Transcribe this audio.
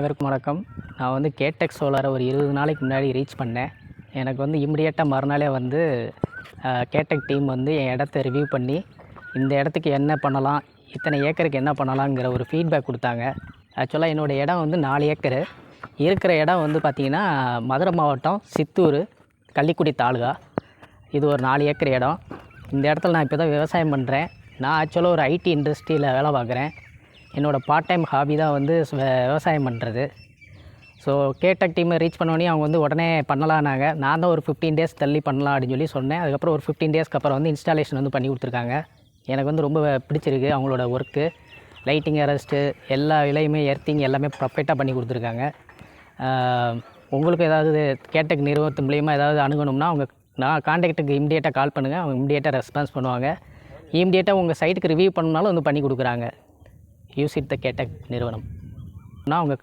அனைவருக்கும் வணக்கம். நான் வந்து கேடெக் சோலாரை ஒரு இருபது நாளைக்கு முன்னாடி ரீச் பண்ணேன். எனக்கு வந்து இம்மிடியேட்டாக மறுநாளே வந்து கேடெக் டீம் வந்து என் இடத்த ரிவ்யூ பண்ணி இந்த இடத்துக்கு என்ன பண்ணலாம் இத்தனை ஏக்கருக்கு என்ன பண்ணலாங்கிற ஒரு ஃபீட்பேக் கொடுத்தாங்க. ஆக்சுவலாக என்னோடய இடம் வந்து நாலு ஏக்கரு. இருக்கிற இடம் வந்து பார்த்திங்கன்னா மதுரை மாவட்டம் சித்தூர் கள்ளிக்குடி தாலுகா. இது ஒரு நாலு ஏக்கர் இடம். இந்த இடத்துல நான் இப்போ தான் விவசாயம் பண்ணுறேன் நான் ஆக்சுவலாக ஒரு ஐடி இண்டஸ்ட்ரியில் வேலை பார்க்குறேன். என்னோடய பார்ட் டைம் ஹாபி தான் வந்து விவசாயம் பண்ணுறது ஸோ கேட்டக் டீமை ரீச் பண்ணோடனே அவங்க வந்து உடனே பண்ணலான்னாங்க நான் தான் ஒரு ஃபிஃப்டீன் டேஸ் தள்ளி பண்ணலாம் அப்படின்னு சொல்லி சொன்னேன். அதுக்கப்புறம் ஒரு ஃபிஃப்டீன் டேஸ்க்கு அப்புறம் வந்து இன்ஸ்டாலேஷன் வந்து பண்ணி கொடுத்துருக்காங்க. எனக்கு வந்து ரொம்ப பிடிச்சிருக்கு அவங்களோட ஒர்க்கு லைட்டிங் அரெஸ்ட்டு எல்லா இலையுமே எர்த்திங் எல்லாமே பர்ஃபெக்டாக பண்ணி கொடுத்துருக்காங்க. உங்களுக்கு ஏதாவது கேட்டக் நிறுவனத்து மூலியமாக ஏதாவது அணுகணும்னா அவங்க நான் காண்டாக்டுக்கு இம்மிடியேட்டாக கால் பண்ணுங்கள் அவங்க இம்மிடியேட்டாக ரெஸ்பான்ஸ் பண்ணுவாங்க. இம்மிடியேட்டாக உங்கள் சைட்டுக்கு ரிவ்யூ பண்ணணுனாலும் வந்து பண்ணி கொடுக்குறாங்க. யூசிட் த கேட்டக் நிறுவனம். நான் உங்கள்